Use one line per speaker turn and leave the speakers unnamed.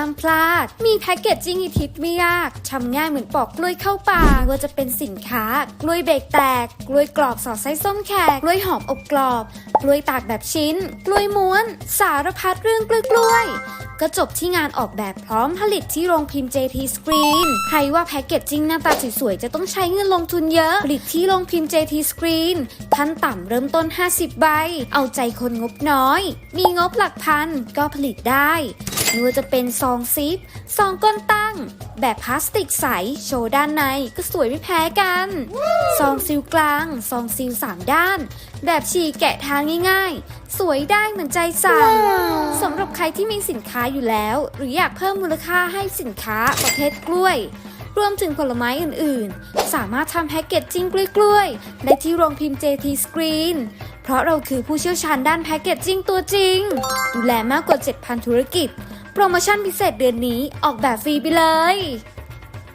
ห้ามพลาด มีแพ็กเกจจิ้งอีทิปไม่ยากทำง่ายเหมือนปอกกล้วยเข้าปากว่าจะเป็นสินค้า กล้วยเบรกแตก กล้วยกรอบสอดไส้ส้มแขก กล้วยหอมอบกรอบ กล้วยตากแบบชิ้น กล้วยม้วน สารพัดเรื่องกล้วยกล้วยก็จบที่งานออกแบบพร้อมผลิตที่โรงพิมพ์ JT Screen ใครว่าแพ็กเกจจิ้งหน้าตาสวยๆ จะต้องใช้เงินลงทุนเยอะ ผลิตที่โรงพิมพ์ JT Screen ขั้นต่ำเริ่มต้น 50 ใบ เอาใจคนงบน้อย มีงบหลักพันก็ผลิตได้ ไม่ว่าจะเป็นซองซิป ซองก้นตั้ง แบบพลาสติกใส โชว์ด้านในก็สวยไม่แพ้กัน ซองซิลกลาง ซองซิลสามด้าน แบบฉีกแกะทางง่ายๆ สวยได้เหมือนใจสั่งสำหรับใครที่มีสินค้าอยู่แล้ว หรืออยากเพิ่มมูลค่าให้สินค้าประเภทกล้วย รวมถึงผลไม้อื่นๆ สามารถทำแพ็กเกจจิ้งกล้วยๆได้ที่โรงพิมพ์ JT Screen เพราะเราคือผู้เชี่ยวชาญด้านแพ็กเกจจิ้งตัวจริง ดูแลมากกว่า 7,000 ธุรกิจ โปรโมชั่นพิเศษเดือนนี้ออกแบบฟรีไปเลย